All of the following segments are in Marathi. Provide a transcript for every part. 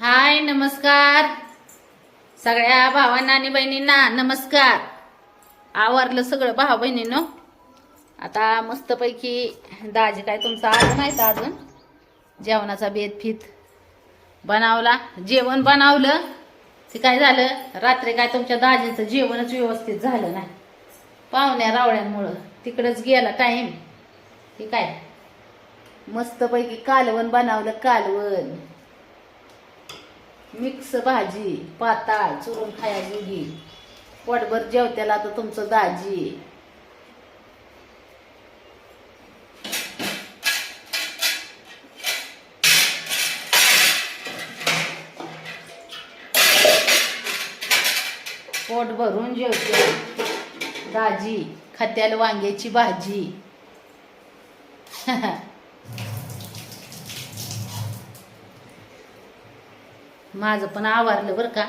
हाय नमस्कार. सगळ्या भावांना आणि बहिणींना नमस्कार. आवरलं सगळं भाव बहिणीनं. आता मस्तपैकी दाजी काय तुमचा आज नाही तर अजून? जेवणाचा बेत बनावला. बनवला जेवण बनवलं. ते काय झालं? रात्री काय तुमच्या दाजीचं जेवणच व्यवस्थित झालं नाही. पाहुण्या रावळ्यांमुळं तिकडंच गेला टाईम ठीक काय? मस्तपैकी कालवण बनवलं कालवण. मिक्स भाजी पाताळ चुरून खायाजोगी पोटभर जेवत्याला तर तुमचं दाजी. पोट भरून जेवते. दाजी खात्याला वांग्याची भाजी. माझं पण आवारलं बरं का.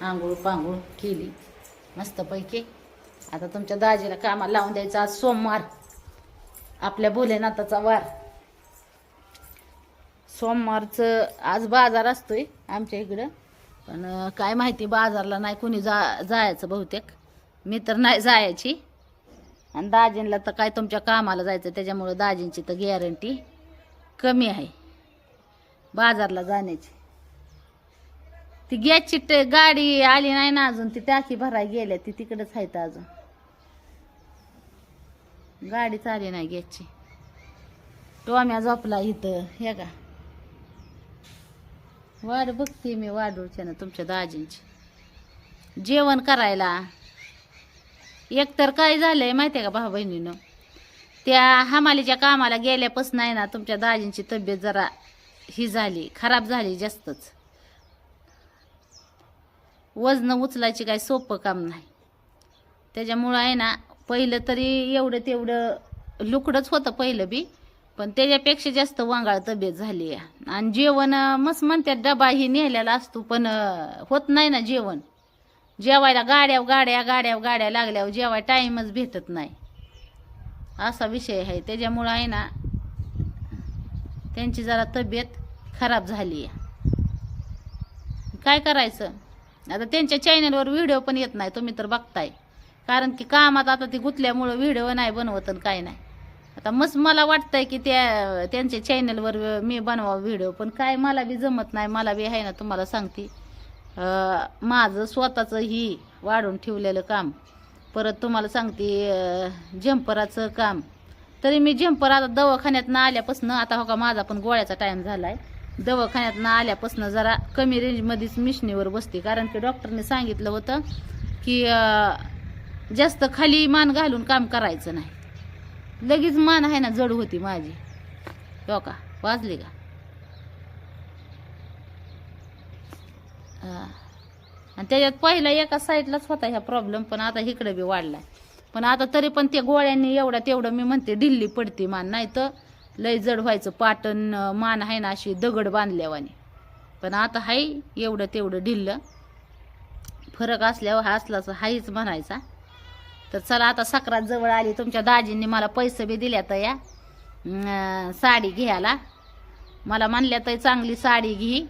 आंघोळ पांघोळ केली. मस्तपैकी. आता तुमच्या दाजीला कामाला लावून द्यायचं आज सोमवार. आपल्या भोलेनाथाचा वार. सोमवारचं आज बाजार असतोय आमच्या इकडं. पण काय माहिती बाजारला नाही कोणी जा जायचं बहुतेक. मी तर नाही जायची. आणि दाजींला तर काय तुमच्या कामाला जायचं त्याच्यामुळं दाजींची तर गॅरंटी कमी आहे. बाजारला जाण्याची. ती गॅसची ट- गाडी आली नाही ना अजून ती टाकी भराय गेल्या ती तिकडेच आहे तर अजून. गाडीच आली नाही गॅसची. टोम्या झोपला इथं हे का? वाट बघते मी वाढूच्या ना तुमच्या दाजींची. जेवण करायला. एकतर काय झालंय माहितीये का भाऊ बहिणीनं त्या हमालीच्या कामाला गेल्यापासून आहे ना तुमच्या दाजींची तब्येत जरा ही झाली खराब झाली जास्तच. वजनं उचलायची काय सोपं काम नाही. त्याच्यामुळं आहे ना पहिलं तरी एवढं तेवढं लुकडंच होतं पहिलं बी पण त्याच्यापेक्षा जास्त वांगाळ तब्येत झाली आहे. आणि जेवण मस्त म्हणतात डबा ही नेलेला असतो पण होत नाही ना जेवण. जेवायला गाड्या गाड्या गाड्या गाड्या लागल्यावर जेवाय टाईमच भेटत नाही. असा विषय आहे. त्याच्यामुळं आहे ना त्यांची जरा तब्येत खराब झाली आहे. काय करायचं? आता त्यांच्या चॅनलवर व्हिडिओ पण येत नाही तुम्ही तर बघताय. कारण की कामात आता ती गुतल्यामुळं व्हिडिओ नाही बनवत आणि काय नाही. आता मस्त मला वाटतंय की त्या त्यांच्या चॅनलवर मी बनवा व्हिडिओ पण काय मला बी जमत नाही मला बी आहे ना तुम्हाला सांगते. माझं स्वतःचं ही वाढून ठेवलेलं काम. परत तुम्हाला सांगते अं, काम. तरी मी जम्पर आता दवाखान्यातनं आल्यापासून आता हो का माझा पण गोळ्याचा टाईम झाला आहे दवाखान्यात ना आल्यापासून जरा कमी रेंजमध्येच मिशनीवर बसते. कारण की डॉक्टरने सांगितलं होतं की जास्त खाली मान घालून काम करायचं नाही. लगेच मान आहे ना जड होती माझी. हो का? वाजली का? हा. आणि त्याच्यात पहिला एका साईडलाच होता ह्या प्रॉब्लेम पण आता इकडे बी वाढलाय. पण आता तरी पण त्या गोळ्यांनी एवढा तेवढं मी म्हणते ढिल्ली पडते मान. नाही तर लय जड व्हायचं. पाटण मान आहे ना अशी दगड बांधल्यावानी. पण आता हाय एवढं तेवढं ढिल्लं. फरक असल्यावर हा असलाच हायच म्हणायचा. तर चला आता सक्रात जवळ आली. तुमच्या दाजींनी मला पैसे बी दिल्या तर या साडी घ्यायला. मला म्हणल्या तर चांगली साडी घे.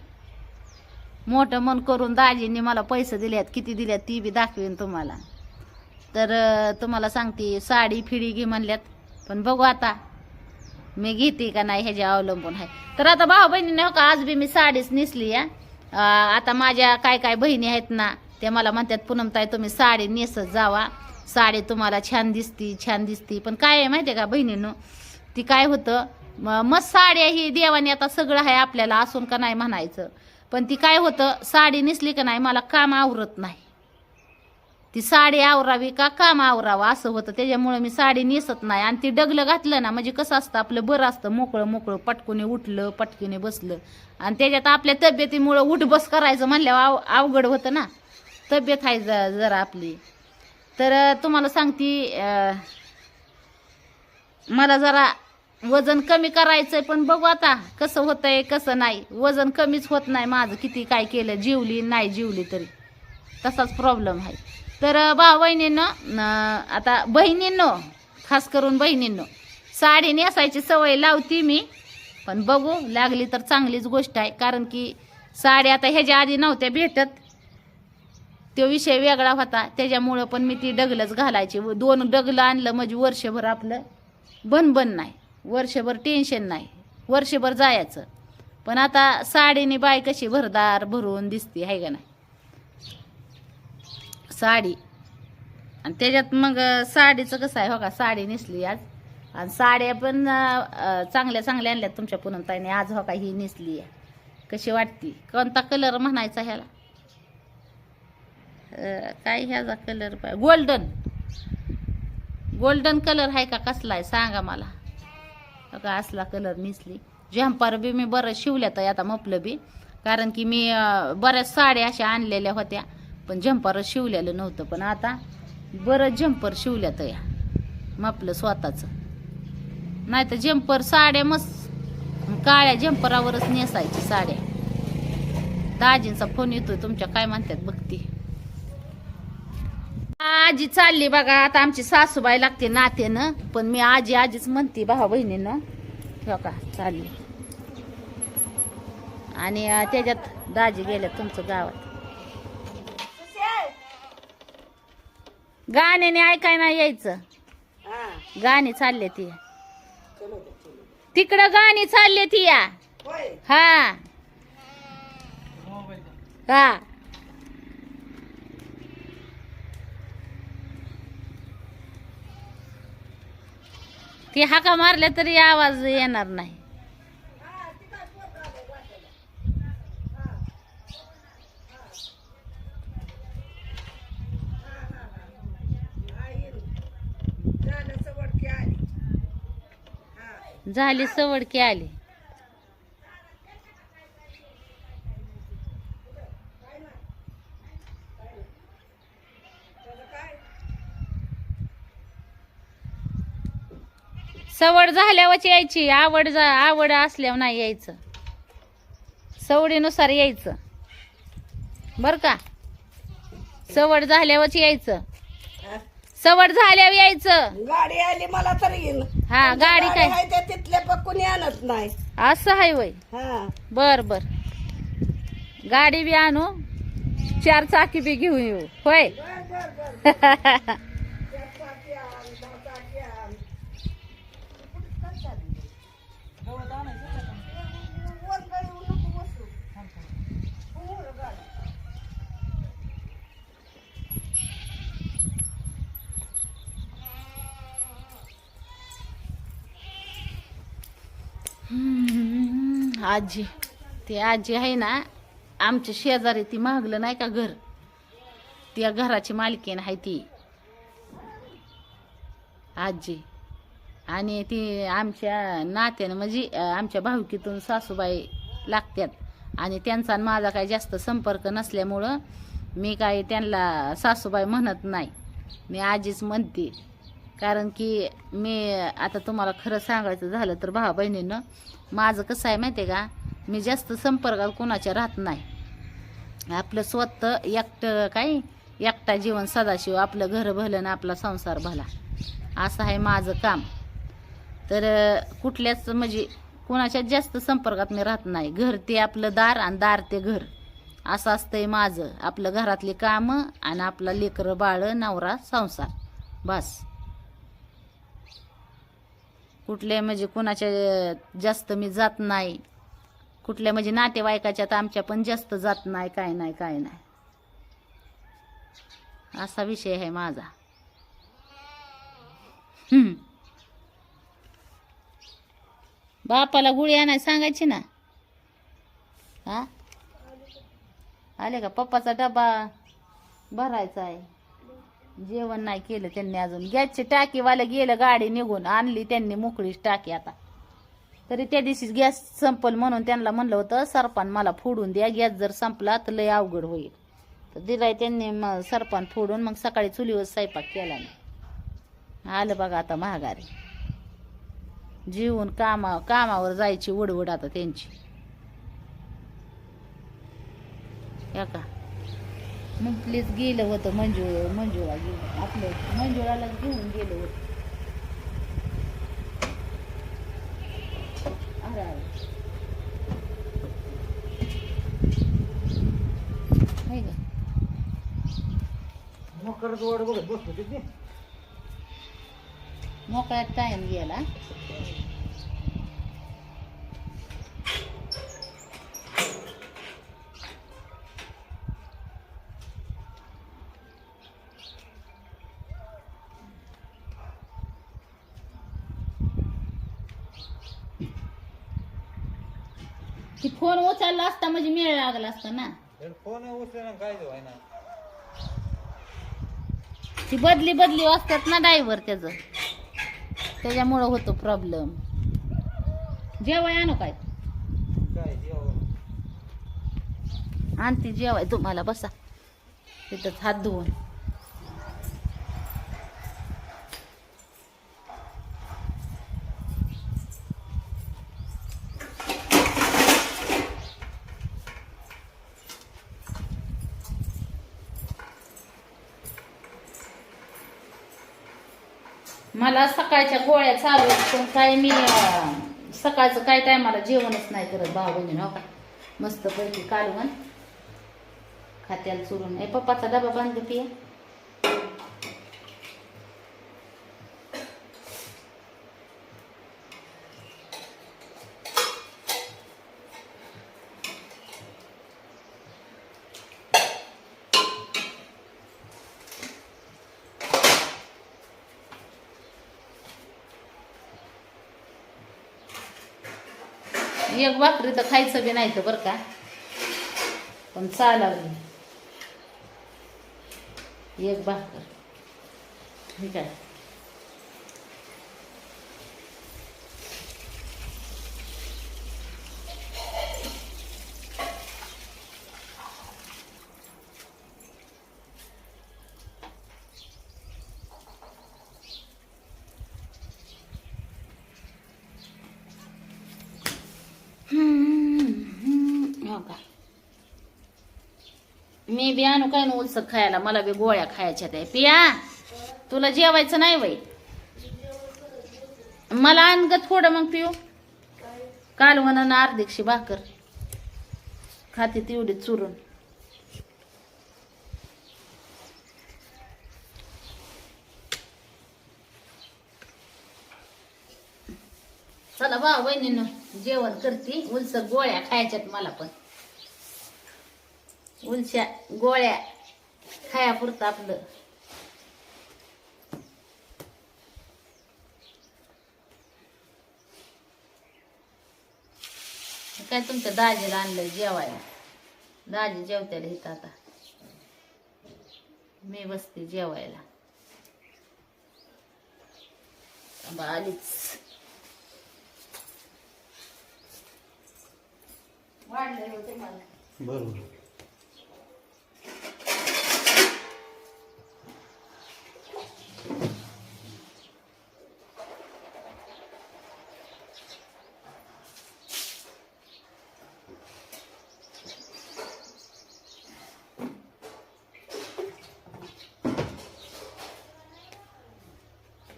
मोठं मन करून दाजींनी मला पैसे दिल्यात. किती दिल्यात ती बी दाखवेन तुम्हाला. तर तुम्हाला सांगते साडी फिडी घे म्हणल्यात. पण बघू आता. मी घेते का नाही ह्याच्या अवलंबून आहे. तर आता भाऊ बहिणीने हो का आज बी मी साडीच नेसली या आता माझ्या काय काय बहिणी आहेत ना त्या मला म्हणतात पूनमताई तुम्ही साडी नेसत जावा. साडी तुम्हाला छान दिसती छान दिसती. पण काय आहे माहितीये का बहिणीनं ती काय होतं मग साड्या ही देवाने आता सगळं आहे आपल्याला असून का नाही म्हणायचं. पण ती काय होतं साडी नेसली का नाही मला काम आवरत नाही. ती साडी आवरावी का काम आवरावं? असं होतं. त्याच्यामुळे मी साडी नेसत नाही. आणि ती डगलं घातलं ना म्हणजे कसं असतं आपलं बरं असतं. मोकळं मोकळं पटकुने उठलं पटकीने बसलं. आणि त्याच्यात आपल्या तब्येतीमुळं उठ बस करायचं म्हणल्यावर आव अवघड होतं ना. तब्येत आहे ज- जरा आपली. तर तुम्हाला सांगती मला जरा वजन कमी करायचंय पण बघू आता कसं होतंय कसं नाही. वजन कमीच होत नाही माझं. किती काय केलं जिवली नाही जिवली तरी. तसाच प्रॉब्लेम आहे. तर भाऊ बहिणींनो आता बहिणींनो खास करून बहिणींनो साडी नेसायची सवय लावती मी पण बघू लागली तर चांगलीच गोष्ट आहे कारण की साडी आता ह्याच्या आधी नव्हत्या भेटत. तो विषय वेगळा होता त्याच्यामुळं पण मी ती डगलच घालायची. व दोन डगलं आणलं म्हणजे वर्षभर आपलं बन बन नाही वर्षभर टेन्शन नाही वर्षभर जायचं. पण आता साडीने बाय कशी भरदार भरून दिसते आहे का नाही? साडी. आणि त्याच्यात मग साडीचं कसं आहे हो का साडी नेसली आज. आणि साड्या पण चांगल्या चांगल्या आणल्यात तुमच्या पुनमताईने. आज हो का ही नेसली आहे. कशी वाटती? कोणता कलर म्हणायचा ह्याला? काय ह्याचा कलर पाय गोल्डन गोल्डन कलर आहे का कसला आहे सांगा मला. हो का असला कलर नेसली. झंपार बी मी बरं शिवल्या तर आता मपलं बी. कारण की मी बऱ्याच साड्या अशा आणलेल्या होत्या. पण जंपारच शिवलेलं नव्हतं पण आता बरं झंपर शिवल्यात या. मपलं स्वतःचं. नाही तर झंपर साड्या मस्त काळ्या जंपरावरच नेसायची साड्या. दाजींचा फोन येतोय तुमच्या काय म्हणतात बघती आजी चालली बघा आता आमची सासूबाई लागते नातेनं पण मी आजी आजीच म्हणते भावा बहिणीनं. हो का चालली. आणि त्याच्यात दाजी गेल्या तुमचं गावात. गाण्याने ऐकाय नाही यायचं. गाणी चालले ती. तिकडं गाणी चालले ती या. हा. हा. ती हाका मारल्या तरी आवाज येणार नाही. झाली सवड की आली. सवड झाल्यावरच यायची आवड जा आवड असल्यावर नाही यायचं. सवडीनुसार यायचं. बर का? सवड झाल्यावरच यायचं. सवड झाल्यावर यायचं. गाडी आली मला तरी येईन. हा गाडी काय? आहे तिथल्या पण कोणी आणत नाही. असं आहे वय. हा. बर बर. गाडी बी आणू चार चाकी बी घेऊन येऊ. होय? आजी. ती आजी आहे ना आमच्या शेजारी ती मागलं नाही का घर? त्या घराची मालकीन आहे ती. आजी. आणि ती आमच्या नात्यानं म्हणजे आमच्या भावकीतून सासूबाई लागतात आणि त्यांचा आणि माझा काही जास्त संपर्क नसल्यामुळं मी काही त्यांना सासूबाई म्हणत नाही. मी आजीच म्हणते. कारण की मी आता तुम्हाला खरं सांगायचं झालं तर भावा बहिणीनं माझं कसं आहे माहिती आहे का? मी जास्त संपर्कात कोणाच्या राहत नाही. आपलं स्वतः एकटं काय? एकटा जीवन सदाशिव आपलं घर भलं आणि आपला संसार भला. असं आहे माझं काम. तर कुठल्याच म्हणजे कोणाच्या जास्त संपर्कात मी राहत नाही. घर ते आपलं दार आणि दार ते घर. असं असतंय माझं. आपलं घरातली कामं आणि आपला लेकरं बाळ नवरा संसार. बस. कुठले म्हणजे कुणाच्या जास्त मी जात नाही. कुठल्या म्हणजे नातेवाईकाच्यात आमच्या पण जास्त जात नाही काय नाही काय नाही. असा विषय आहे माझा. बापाला गुळी आणाय सांगायची ना? हा? आले का? पप्पाचा डबा भरायचा आहे. जेवण नाही केलं त्यांनी अजून. गॅसची टाकीवाले गेलं गाडी निघून आणली त्यांनी मोकळीच टाकी आता. तरी त्या दिवशी गॅस संपल म्हणून त्यांना म्हणलं होतं सरपान मला फोडून द्या गॅस जर संपला तर लय अवघड होईल. तर दिलाय त्यांनी मग सरपान फोडून मग सकाळी चुलीवर स्वयंपाक केला नाही. आलं बघा आता महागारी. जीवन कामा कामावर जायची वडवड आता त्यांची. या का? मग प्लीज गेलं होतं मंजू मंजुळा घेऊन. आपलं मंजुळाला घेऊन गेलं होतं. मोकळ्यात टाइम गेला. असता म्हणजे मेळ लागला असता ना. फोन उचले ना काय देऊ ना ती बदली बदली असतात ना ड्रायव्हर त्याच. त्याच्यामुळं होतो प्रॉब्लेम जेवाय आणू काय? आणते जेवाय. तुम्हाला बसा. तिथंच हात धुवून. मला सकाळच्या गोळ्या चालू पण काय मी सकाळचं काय टायमाला जेवणच नाही करत भाऊ बहिणी हो का? मस्त पैकी कालवण खात्याला चुरून. ए पप्पाचा डबा बांध पिया. एक भाकरी तर खायचं बी नाही तर बरं का. पण चालावली एक भाकर. ठीक आहे हो का मी बी आणू काय ना उलसक खायला? मला बी गोळ्या खायच्या त्या. पिया तुला जेवायचं नाही बाई. मला आण ग थोडं मग पिऊ. कालवण ना अर्धीकशी भाकर. खाते तेवढी चुरून. चला बा बहिणीनं जेवण करते. उलसक गोळ्या खायच्यात मला पण. उलच्या गोळ्या खायापुरतं आपलं. काय तुमच्या दाजीला आणलंय जेवायला? दाजी जेवत्याला इथं आता. मी बसते जेवायला. आलीच. वाढलंय हो तुम्हाला बरोबर.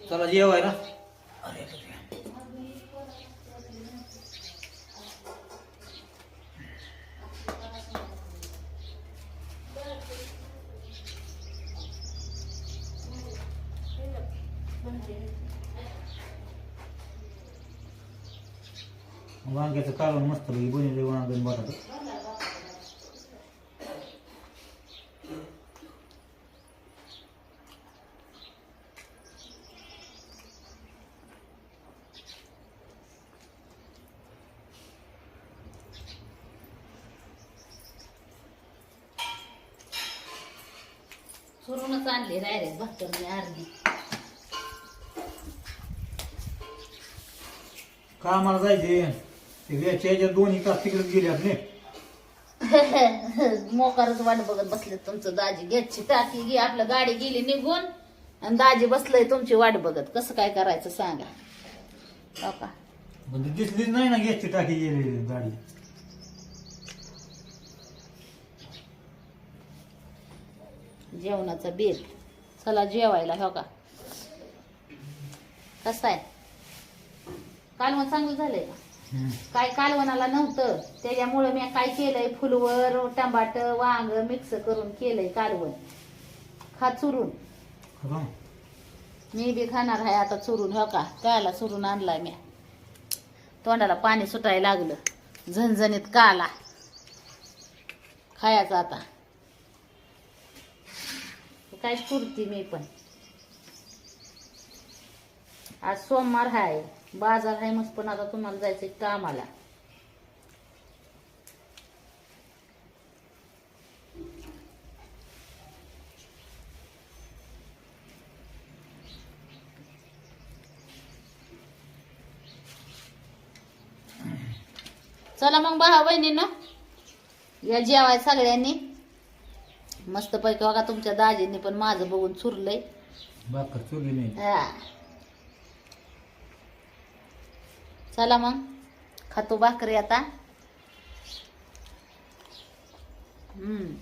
चला जेवायला वांग्याचं कालवण मस्त पैकी बनवले वांगण बटाटा. चुरूनच आणली डायरेक्ट भाकर मी अर्धी. कामाला जायचे. याच्या दोन्ही तास तिकडे गेले आपले. मोकारच वाट बघत बसले तुमचं दाजी. घ्यायची टाकी घे आपलं गाडी गेली निघून आणि दाजी बसलंय तुमची वाट बघत. कसं काय करायचं सांगा. हो का? म्हणजे दिसलीच नाही ना गॅसची टाकी गेलेली गाडी. जेवणाचा बेत चला जेवायला हो का? कसं आहे? कालवण चांगलं झालंय. काय कालवणाला नव्हतं. त्याच्यामुळं मी काय केलंय? फुलवर टमाट वांग मिक्स करून केलंय कालवण. खा चुरून. मी बी खाणार आहे आता चुरून हो का? काला चुरून आणलाय मी. तोंडाला पाणी सुटायला लागलं. झणझणीत काला. खायचं आता. काय कुर्ती मी पण. आज सोमवार आहे बाजार आहे मस्त पण आता तुम्हाला जायचं कामाला चला मग भावा बहिणीनं या जेवाय सगळ्यांनी. मस्त पैकी बघा तुमच्या दाजींनी पण माझं बघून चुरलंय. भाकर चुरली नाही हा. चला मग खातो भाकरी आता. हम्म.